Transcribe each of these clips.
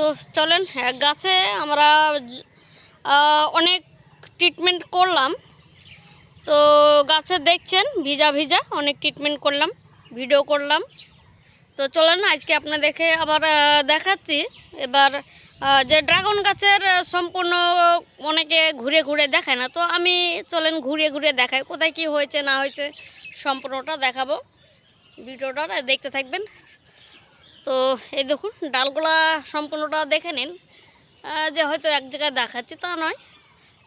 তো চলেন গাছে আমরা অনেক ট্রিটমেন্ট করলাম। তো গাছে দেখছেন, ভিজা ভিজা অনেক ট্রিটমেন্ট করলাম ভিডিও করলাম। তো চলেন, আজকে আপনাদেরকে আবার দেখাচ্ছি। এবার যে ড্রাগন গাছের সম্পূর্ণ অনেকে ঘুরে ঘুরে দেখায় না। তো আমি, চলেন, ঘুরে ঘুরে দেখাই, কোথায় কি হয়েছে, না হয়েছে, সম্পূর্ণটা দেখাবো। ভিডিওটা দেখতে থাকবেন। তো এই দেখুন, ডালগুলা সম্পূর্ণটা দেখে নিন। যে হয়তো এক জায়গায় দেখাচ্ছি, তা নয়।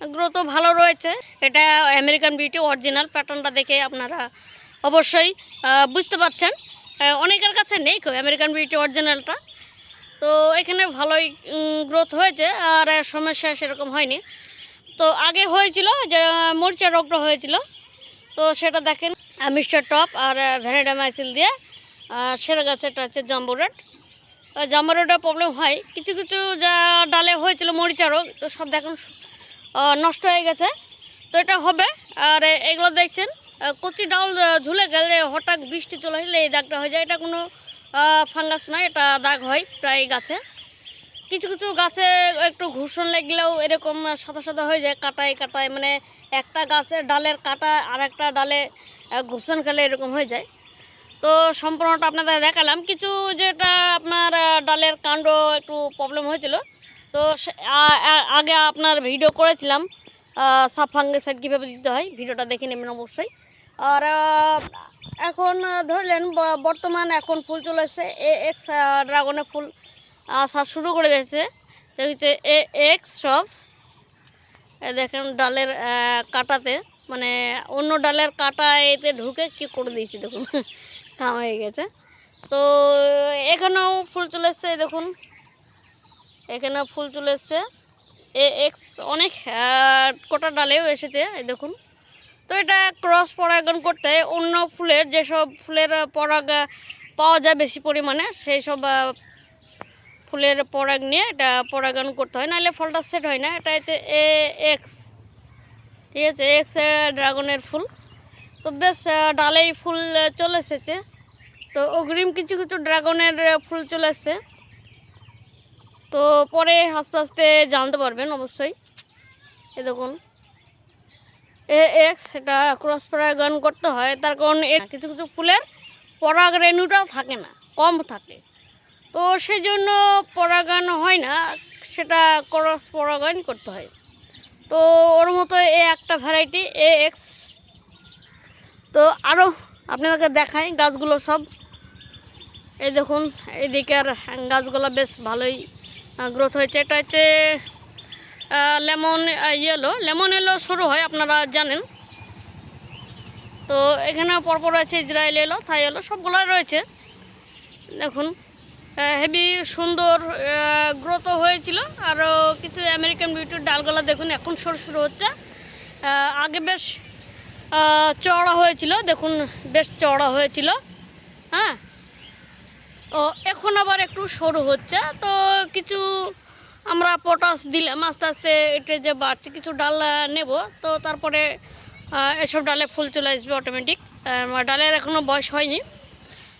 গ্রোথও ভালো রয়েছে। এটা আমেরিকান বিউটি অরিজিনাল প্যাটার্নটা দেখে আপনারা অবশ্যই বুঝতে পারছেন। অনেকের কাছে নেই কেউ আমেরিকান বিউটি অরিজিনালটা। তো এখানে ভালোই গ্রোথ হয়েছে, আর সমস্যা সেরকম হয়নি। তো আগে হয়েছিল, যে মরিচা রোগটা হয়েছিল। তো সেটা দেখেন মিস্টার টপ আর ভ্যানিডামাইসিল দিয়ে সেরা গাছেরটা হচ্ছে জাম্বু রেড। জাম্বু রেডের প্রবলেম হয়, কিছু কিছু যা ডালে হয়েছিল মরিচা রোগ তো সব দেখুন নষ্ট হয়ে গেছে। তো এটা হবে, আর এগুলো দেখছেন কচি ডাল ঝুলে গেলে হঠাৎ বৃষ্টি চলে আসলে এই দাগটা হয়ে যায়। এটা কোনো ফাঙ্গাস নয়, এটা দাগ হয় প্রায় গাছে। কিছু কিছু গাছে একটু ঘুষণ লাগলেও এরকম সাদা সাদা হয়ে যায়, কাটায় কাটায় মানে একটা গাছের ডালের কাটা আর একটা ডালে ঘুষণ খেলে এরকম হয়ে যায়। তো সম্পূর্ণটা আপনাদের দেখালাম। কিছু যেটা আপনার ডালের কাণ্ড একটু প্রবলেম হয়েছিল। তো আগে আপনার ভিডিও করেছিলাম সাব ফাঙ্গিসাইড কীভাবে দিতে হয়, ভিডিওটা দেখে নেবেন অবশ্যই। আর এখন ধরলেন বর্তমান এখন ফুল চলে এসেছে, এ, এক্স ড্রাগনের ফুল আসা শুরু করে দিয়েছে। দেখছে এ, এক্স সব দেখেন ডালের কাটাতে মানে অন্য ডালের কাটা এতে ঢুকে কি করে দিয়েছি দেখুন। কাম হয়ে গেছে। তো এখানেও ফুল চলে এসছে দেখুন। এখানে ফুল চলে এসছে এক্স অনেক কটা ডালেও এসেছে দেখুন। তো এটা ক্রস পরাগন করতে অন্য ফুলের যেসব ফুলের পরাগ পাওয়া যায় বেশি পরিমাণে, সেই সব ফুলের পরাগ নিয়ে এটা পরাগায়ন করতে হয়। নাহলে ফলটা সেট হয় না, এটা হচ্ছে এ এক্স। ঠিক আছে এক্স ড্রাগনের ফুল। তো বেশ ডালেই ফুল চলে এসেছে। তো অগ্রিম কিছু কিছু ড্রাগনের ফুল চলে এসছে। তো পরে আস্তে আস্তে জানতে পারবেন অবশ্যই। এ দেখুন। এ, এক্স, এটা ক্রস পরাগায়ন করতে হয়। তার কারণ কিছু কিছু ফুলের পরাগ রেণুটা থাকে না, কম থাকে। তো সেই জন্য পরাগায়ন হয় না, সেটা ক্রস পরাগায়ন করতে হয়। তো ওর মতো এ একটা ভ্যারাইটি এ এক্স তো আরও আপনাদেরকে দেখাই গাছগুলো সব। এই দেখুন, এদিকের গাছগুলো বেশ ভালোই গ্রোথ হয়েছে। এটা হচ্ছে লেমন ইয়েলো লেমন এলো শুরু হয়, আপনারা জানেন। তো এখানে পরপর আছে ইসরায়েল এলো থাই এলো সবগুলোই রয়েছে। দেখুন হেভি সুন্দর গ্রোথ হয়েছিল। আরও কিছু আমেরিকান বিউটির ডালগুলো দেখুন, এখন সরু শুরু হচ্ছে। আগে বেশ চওড়া হয়েছিল, দেখুন, বেশ চওড়া হয়েছিল হ্যাঁ? ও, এখন আবার একটু সরু হচ্ছে, তো কিছু আমরা পটাশ দিলাম আস্তে আস্তে এটা যে বাড়ছে, কিছু ডাল নেব, তো তারপরে এসব ডালে ফুল চলে আসবে অটোমেটিক ডালের এখনও বয়স হয়নি,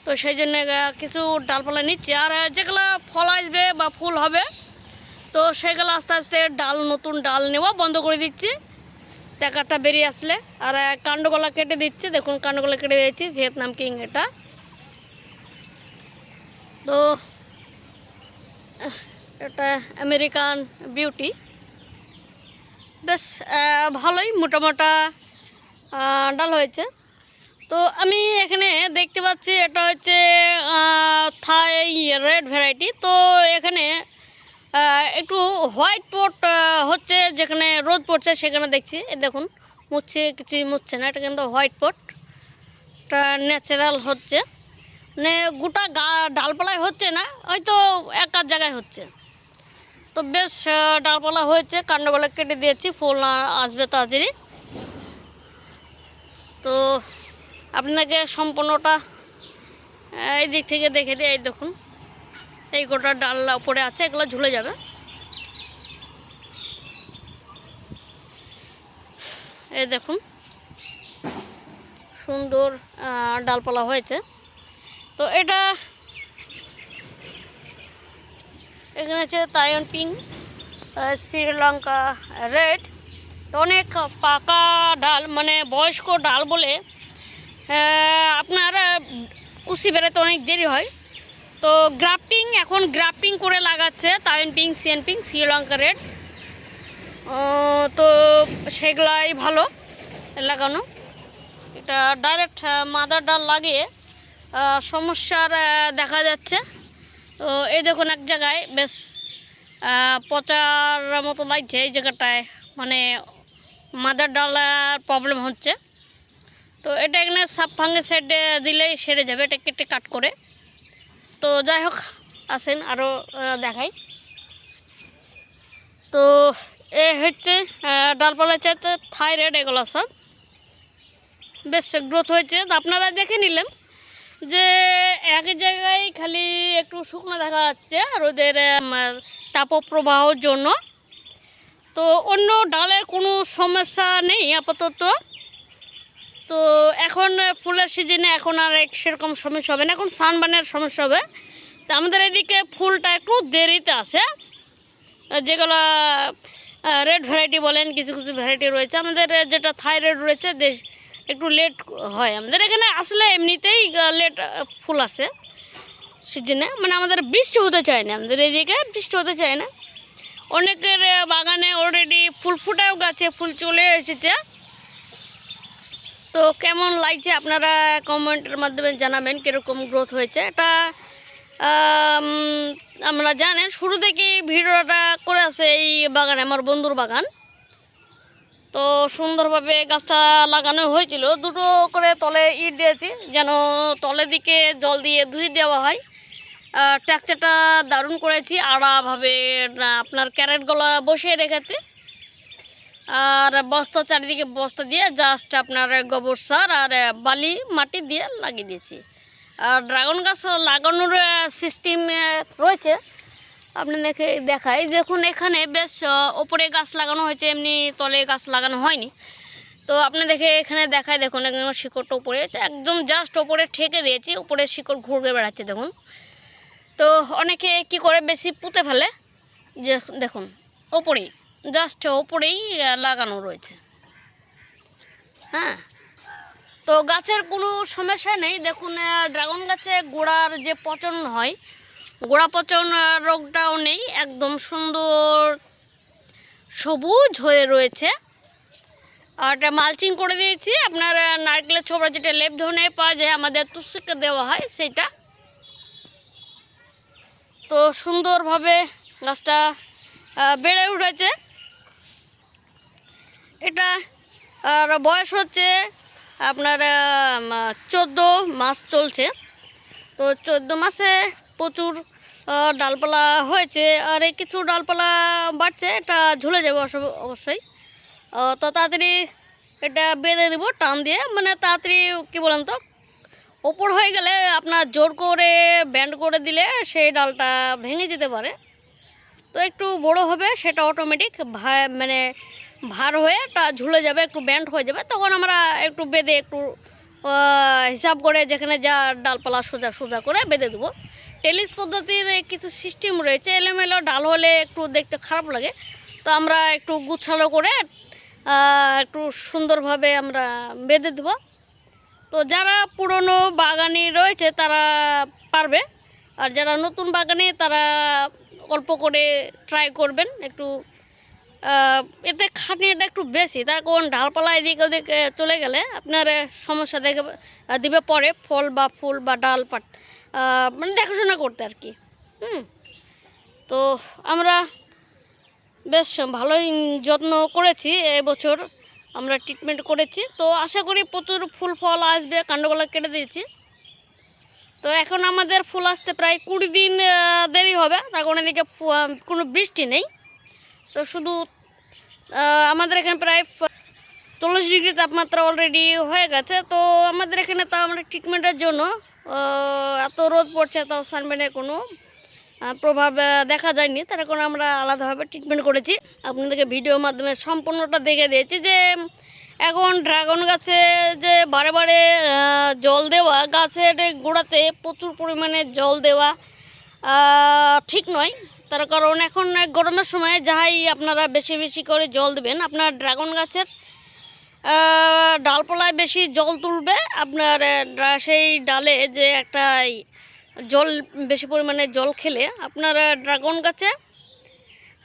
তো সেই জন্য কিছু ডালপালা নিচ্ছি। আর যেগুলো ফল আসবে বা ফুল হবে, তো সেগুলো আস্তে আস্তে ডাল, নতুন ডাল নেওয়া বন্ধ করে দিচ্ছি। টাকাটা বেরিয়ে আসলে। আর কাণ্ডগলা কেটে দিচ্ছে। দেখুন, কাণ্ডগলা কেটে দিয়েছি, ভিয়েতনাম কিং এটা। তো, এটা আমেরিকান বিউটি। বেশ ভালোই, মোটামোটা ডাল হয়েছে। তো, আমি এখানে দেখতে পাচ্ছি, এটা হচ্ছে থাই রেড ভ্যারাইটি। তো, এখানে একটু হোয়াইট পট হচ্ছে যেখানে রোদ পড়ছে সেখানে দেখছি। দেখুন, মুছছে, কিছুই মুছছে না, এটা কিন্তু হোয়াইট পট এটা ন্যাচারাল হচ্ছে। মানে গোটা গা, ডালপালায় হচ্ছে না, হয়তো এক আধ জায়গায় হচ্ছে। তো বেশ ডালপালা হয়েছে কাণ্ডগুলো কেটে দিয়েছি, ফুল আসবে তাড়াতাড়ি। তো আপনাকে সম্পূর্ণটা এই দিক থেকে দেখে দিই, এই দেখুন। এই গোটা ডাল উপরে আছে, এগুলো ঝুলে যাবে। এই দেখুন, সুন্দর ডালপালা হয়েছে। তো এটা এখানে আছে তায়ন পিং শ্রীলঙ্কা রেড অনেক পাকা ডাল মানে বয়স্ক ডাল বলে আপনার কুশি বেরোতে অনেক দেরি হয়। তো গ্রাফটিং এখন গ্রাফটিং করে লাগাচ্ছে Taiwan pink, CN pink, Sri red. Red সেগুলাই ভালো লাগানো। এটা ডাইরেক্ট মাদার ডাল লাগিয়ে সমস্যার দেখা যাচ্ছে। তো এই দেখুন এক জায়গায়, বেশ পচার মতো লাগছে এই জায়গাটায়। মানে মাদার ডাল প্রবলেম হচ্ছে। তো এটা এখানে সাপ ফাঙ্গে সাইডে দিলেই সেরে যাবে এটা কেটে কাট করে। তো যাই হোক, আসেন আরও দেখাই। তো এ হচ্ছে ডালপালা চাইতে থাইরয়েড এগুলো সব। বেশ গ্রোথ হয়েছে। তো আপনারা দেখে নিলেন যে এক জায়গায় খালি একটু শুকনো দেখা যাচ্ছে রোদের তাপপ্রবাহর জন্য। তো অন্য ডালের কোনো সমস্যা নেই আপাতত। তো এখন ফুলের সিজনে এখন আর এক সেরকম সমস্যা হবে না। এখন সানবানের সমস্যা হবে। তো আমাদের এদিকে ফুলটা একটু দেরিতে আসে যেগুলো রেড ভ্যারাইটি বলেন, কিছু কিছু ভ্যারাইটি রয়েছে। আমাদের যেটা থাইরয়েড রয়েছে একটু লেট হয়। আমাদের এখানে আসলে এমনিতেই লেট ফুল আসে সিজনে মানে আমাদের বৃষ্টি হতে চায় না। আমাদের এদিকে বৃষ্টি হতে চায় না। অনেকের বাগানে অলরেডি ফুল ফুটাও গাছে, ফুল চলে এসেছে। তো কেমন লাগছে আপনারা কমেন্টের মাধ্যমে জানাবেন কীরকম গ্রোথ হয়েছে? এটা আমরা জানেন, শুরু থেকেই ভিডিওটা করে আছে এই বাগানে, আমার বন্ধুর বাগান। তো সুন্দরভাবে গাছটা লাগানো হয়েছিল। দুটো করে তলে ইট দিয়েছি, যেন তলে দিকে জল দিয়ে ধুয়ে দেওয়া হয়। ট্যাকচারটা দারুণ করেছি, আড়াভাবে আপনার ক্যারেটগুলো বসিয়ে রেখেছি। আর বস্তা চারিদিকে বস্তা দিয়ে জাস্ট আপনার গোবর সার আর বালি, মাটি দিয়ে লাগিয়ে দিয়েছি। আর ড্রাগন গাছ লাগানোর সিস্টেম রয়েছে। আপনি দেখে, দেখাই, দেখুন এখানে বেশ ওপরে গাছ লাগানো হয়েছে, এমনি তলে গাছ লাগানো হয়নি। তো আপনি দেখে এখানে দেখায় দেখুন একদম শিকড়টা উপরে আছে। একদম জাস্ট ওপরে ঠেকে দিয়েছি, উপরে শিকড় ঘুরে বেড়াচ্ছে, দেখুন। তো অনেকে কি করে, বেশি পুঁতে ফেলে? যে, দেখুন, ওপরেই। জাস্ট ওপরেই লাগানো রয়েছে। হ্যাঁ? তো গাছের কোনো সমস্যা নেই। দেখুন ড্রাগন গাছে গোড়ার যে পচন হয়, গোড়া পচন রোগটাও নেই। একদম সুন্দর সবুজ হয়ে রয়েছে। আর এটা মালচিং করে দিয়েছি। আপনার নারকেলের ছোবড়া যেটা লেপ ধরনের পাওয়া যায়, আমাদের তুষিকে দেওয়া হয় সেটা। তো সুন্দরভাবে গাছটা বেড়ে উঠেছে। এটা, আর বয়স হচ্ছে আপনার চোদ্দ মাস চলছে। তো চোদ্দ মাসে প্রচুর ডালপালা হয়েছে, আর এই কিছু ডালপালা বাড়ছে, এটা ঝুলে যাবে অবশ্যই। তো তাড়াতাড়ি এটা বেঁধে দেবো, টান দিয়ে মানে তাড়াতাড়ি কী বলেন তো, ওপর হয়ে গেলে আপনার জোর করে ব্যান্ড করে দিলে সেই ডালটা ভেঙে যেতে পারে। তো একটু বড় হবে, সেটা অটোমেটিক মানে ভার হয়ে তা ঝুলে যাবে, একটু ব্যান্ড হয়ে যাবে, তখন আমরা একটু বেঁধে একটু হিসাব করে যেখানে যা ডালপালা সোজা সোজা করে বেঁধে দেবো। টেলিস পদ্ধতির কিছু সিস্টেম রয়েছে, এলোমেলো ডাল হলে একটু দেখতে খারাপ লাগে। তো আমরা একটু গুছালো করে একটু সুন্দরভাবে আমরা বেঁধে দেবো। তো যারা পুরনো বাগানি রয়েছে, তারা পারবে। আর যারা নতুন বাগানে, তারা অল্প করে ট্রাই করবেন, একটু এতে খাটনিটা একটু বেশি। তার কারণ ডালপালা এদিক ওদিক চলে গেলে আপনার সমস্যা দেখে দিবে পরে ফল বা ফুল বা ডাল পাট মানে দেখাশোনা করতে আর কি। হুম? তো আমরা বেশ ভালোই যত্ন করেছি এবছর আমরা ট্রিটমেন্ট করেছি। তো আশা করি প্রচুর ফুল ফল আসবে, কাণ্ডগুলো কেটে দিয়েছি। তো এখন আমাদের ফুল আসতে প্রায় কুড়ি দিন দেরি হবে। তার কারণ এদিকে কোনো বৃষ্টি নেই। তো শুধু আমাদের এখানে প্রায় চল্লিশ ডিগ্রি তাপমাত্রা অলরেডি হয়ে গেছে, তো আমাদের এখানে তা আমরা ট্রিটমেন্টের জন্য এত রোদ পড়ছে তাও সানবেনের কোনো প্রভাব দেখা যায়নি। তার কারণে আমরা আলাদাভাবে ট্রিটমেন্ট করেছি। আপনাদেরকে ভিডিওর মাধ্যমে সম্পূর্ণটা দেখে দিয়েছি যে, এখন ড্রাগন গাছে যে বারে বারে জল দেওয়া, গাছের গোড়াতে প্রচুর পরিমাণে জল দেওয়া ঠিক নয়। তার কারণ এখন গরমের সময় যাহাই আপনারা বেশি বেশি করে জল দেবেন, আপনার ড্রাগন গাছের ডালপালায় বেশি জল তুলবে, আপনার সেই ডালে যে একটা জল, বেশি পরিমাণে জল খেলে আপনার ড্রাগন গাছে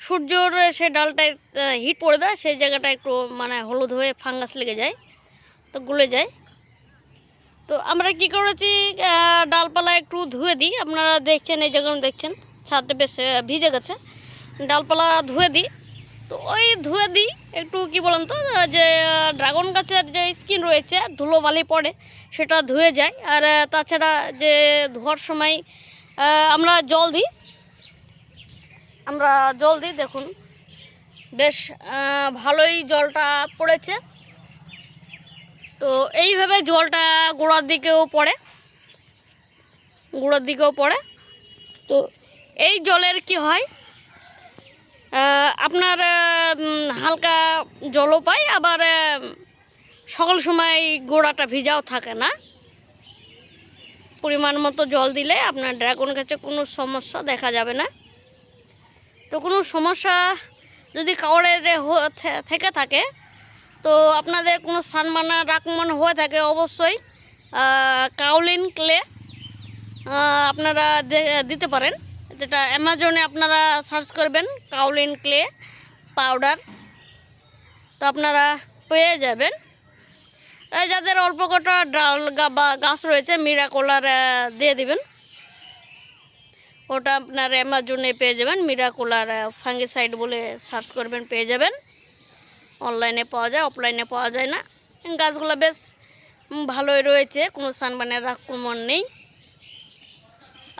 সূর্যর সেই ডালটায় হিট পড়বে, সেই জায়গাটা একটু মানে হলুদ হয়ে ফাঙ্গাস লেগে যায়, তো গলে যায়। তো আমরা কি করেছি ডালপালা একটু ধুয়ে দিই, আপনারা দেখছেন, এই জায়গাটা দেখছেন। ছাদটা বেশ ভিজে গেছে। ডালপালা ধুয়ে দিই। তো ওই ধুয়ে দিই একটু কি বলেন তো, যে, ড্রাগন গাছের যে স্কিন রয়েছে, ধুলো বালি পড়ে, সেটা ধুয়ে যায়। আর তাছাড়া যে ধোয়ার সময় আমরা জল দিই। আমরা জল দিই, দেখুন। বেশ ভালোই জলটা পড়েছে। তো এইভাবে জলটা গোড়ার দিকেও পড়ে। গোড়ার দিকেও পড়ে। তো এই জলের কি হয়? আপনার হালকা জলও পায়, আবার সকল সময় গোড়াটা ভিজাও থাকে না। পরিমাণ মতো জল দিলে আপনার ড্রাগন গাছে কোনো সমস্যা দেখা যাবে না। তো কোনো সমস্যা যদি কাউরের থেকে থাকে, তো আপনাদের কোনো সানমানা রাকমান হয়ে থাকে অবশ্যই কাউলিন ক্লে আপনারা দিতে পারেন। যেটা অ্যামাজনে আপনারা সার্চ করবেন কাউলিন ক্লে পাউডার তো আপনারা পেয়ে যাবেন। যাদের অল্প কটা ডাল বা গাছ রয়েছে মিরাকোলার দিয়ে দিবেন। ওটা আপনার অ্যামাজনে পেয়ে যাবেন মিরাকোলার ফাঙ্গিসাইড বলে সার্চ করবেন, পেয়ে যাবেন। অনলাইনে পাওয়া যায় অফলাইনে পাওয়া যায় না। গাছগুলো বেশ ভালোই রয়েছে, কোনো সানবানের আক্রমণ নেই।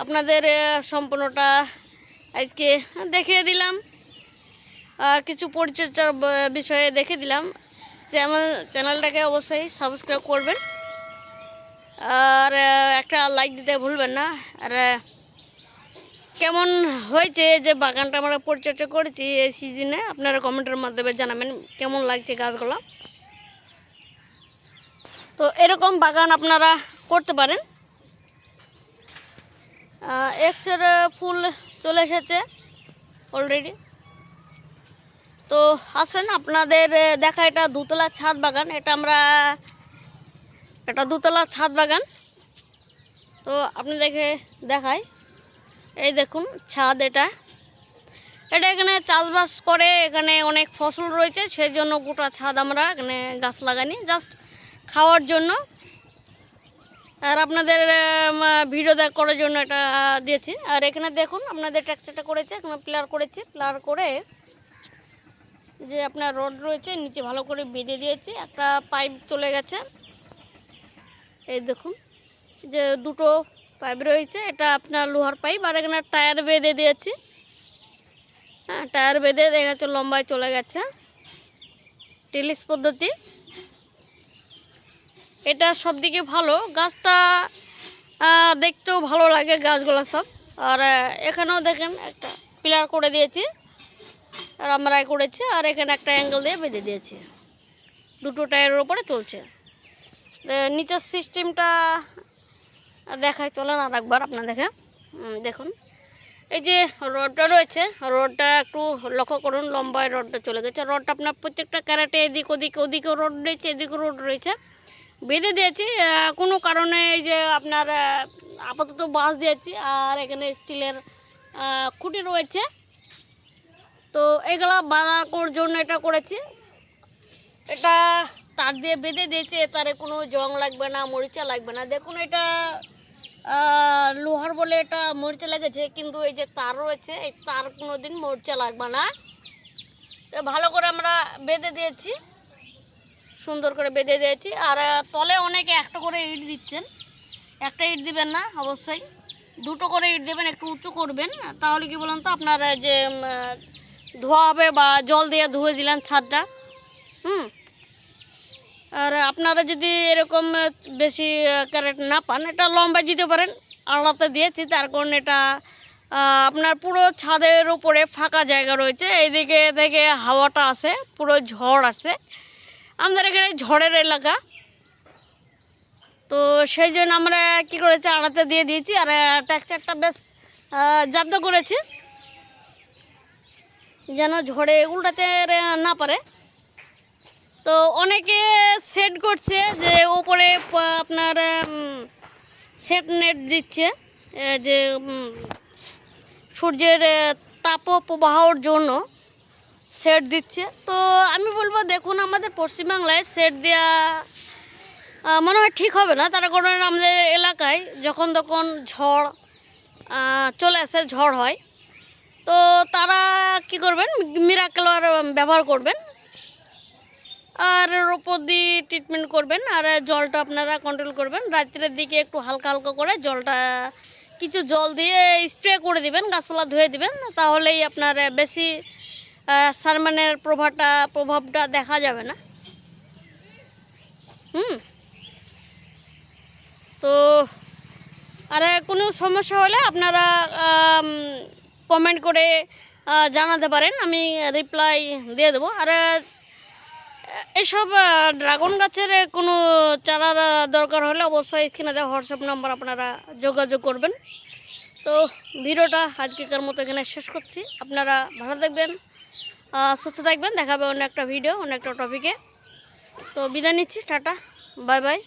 আপনাদের সম্পূর্ণটা আজকে দেখিয়ে দিলাম। আর কিছু পরিচর্যার বিষয়ে দেখে দিলাম। চ্যানেল, চ্যানেলটাকে অবশ্যই সাবস্ক্রাইব করবেন। আর একটা লাইক দিতে ভুলবেন না। আর কেমন হয়েছে যে বাগানটা আমরা পরিচর্যা করেছি এই সিজনে আপনারা কমেন্টের মাধ্যমে জানাবেন কেমন লাগছে গাছগুলো। তো এরকম বাগান আপনারা করতে পারেন। এক্সের ফুল চলে এসেছে অলরেডি তো আসেন, আপনাদের দেখা এটা দুতলা ছাদ বাগান, এটা আমরা, এটা দুতলা ছাদ বাগান। তো আপনি দেখে দেখাই। এই দেখুন, ছাদ এটা। এটা এখানে চাষবাস করে, এখানে অনেক ফসল রয়েছে, সেই জন্য গোটা ছাদ আমরা এখানে গাছ লাগানি জাস্ট খাওয়ার জন্য। আর আপনাদের ভিডিও দেখ, করার জন্য এটা দিয়েছি। আর এখানে দেখুন, আপনাদের টেক্সচারটা করেছে, এখানে প্লার করেছি। প্লার করে যে আপনার রড রয়েছে, নিচে ভালো করে বেঁধে দিয়েছি। একটা পাইপ চলে গেছে। এই দেখুন, যে দুটো পাইপ রয়েছে, এটা আপনার লোহার পাইপ আর এখানে টায়ার বেঁধে দিয়েছি। হ্যাঁ টায়ার বেঁধে দেখা যাচ্ছে লম্বায় চলে গেছে। টেলিস পদ্ধতি। এটা সব দিকে ভালো। গাছটা দেখতেও ভালো লাগে গাছগুলো সব। আর এখানেও দেখেন একটা পিলার করে দিয়েছি। আর আমরা করেছি, আর এখানে একটা অ্যাঙ্গেল দিয়ে বেঁধে দিয়েছি। দুটো টায়ারের ওপরে চলছে নিচের সিস্টেমটা দেখায় চলেন আর একবার আপনার দেখে দেখুন। এই যে রডটা রয়েছে, রডটা একটু লক্ষ্য করুন, লম্বায় রডটা চলে গেছে। রডটা আপনার প্রত্যেকটা ক্যারেটে এদিক ওদিক ওদিকেও রড রয়েছে এদিকেও রড রয়েছে। বেঁধে দিয়েছি কোনো কারণে এই যে আপনার আপাতত বাঁশ দিয়েছি, আর এখানে স্টিলের খুঁটি রয়েছে। তো এগুলা বাঁধানোর জন্য এটা করেছি। এটা তার দিয়ে বেঁধে দিয়েছে, তারে কোনো জং লাগবে না, মরিচা লাগবে না। দেখুন এটা লোহার বলে এটা মরিচা লেগেছে, কিন্তু এই যে তার রয়েছে, এই তার কোনো দিন মরিচা লাগবে না। ভালো করে আমরা বেঁধে দিয়েছি। সুন্দর করে বেঁধে দিয়েছি। আর তলে অনেকে একটা করে ইট দিচ্ছেন। একটা ইট দিবেন না, অবশ্যই। দুটো করে ইট দেবেন, একটু উঁচু করবেন। তাহলে কি বলুন তো, আপনার যে ধোয়া হবে বা জল দিয়ে ধুয়ে দিলেন ছাদটা। হুম? আর, আপনারা যদি এরকম বেশি ক্যারেট না পান, এটা লম্বা দিতে পারেন আলাদা দিয়েছি। তার কারণ এটা আপনার পুরো ছাদের উপরে ফাঁকা জায়গা রয়েছে। এইদিকে থেকে হাওয়াটা আসে, পুরো ঝড় আসে। আমাদের এখানে ঝড়ের এলাকা। তো সেই জন্য আমরা কী করেছি, আড়াতে দিয়ে দিয়েছি আর টেক্সচারটা বেশ জাব্দ করেছি। যেন ঝড়ে উল্টাতে না পারে। তো অনেকে সেট করছে যে ওপরে আপনার সেট নেট দিচ্ছে যে সূর্যের তাপ প্রবাহর জন্য। সেট দিচ্ছে। তো আমি বলব, দেখুন আমাদের পশ্চিমবাংলায় সেট দেওয়া মনে হয় ঠিক হবে না। তার কারণ আমাদের এলাকায় যখন তখন ঝড় চলে আসে, ঝড় হয়। তো তারা কি করবেন? মিরাকেলার ব্যবহার করবেন। আর এর ওপর দিয়ে ট্রিটমেন্ট করবেন। আর জলটা আপনারা কন্ট্রোল করবেন। রাত্রের দিকে একটু হালকা হালকা করে জলটা, কিছু জল দিয়ে স্প্রে করে দিবেন, গাছপালা ধুয়ে দিবেন। তাহলেই আপনার বেশি আহ, সারমানের প্রভাবটা প্রভাবটা দেখা যাবে না। হুম। তো আর কোনো সমস্যা হলে আপনারা কমেন্ট করে জানাতে পারেন। আমি রিপ্লাই দিয়ে দেবো। আর এসব ড্রাগন গাছের কোনো চারার দরকার হলে অবশ্যই স্ক্রিনে দেওয়া হোয়াটসঅ্যাপ নাম্বার আপনারা যোগাযোগ করবেন। তো ভিডিওটা আজকেকার মতো এখানে শেষ করছি। আপনারা ভালো থাকবেন। সুস্থ থাকবেন। দেখাবে অন্য একটা ভিডিও অন্য একটা টপিকে তো বিদায় নিচ্ছি, টাটা বাই বাই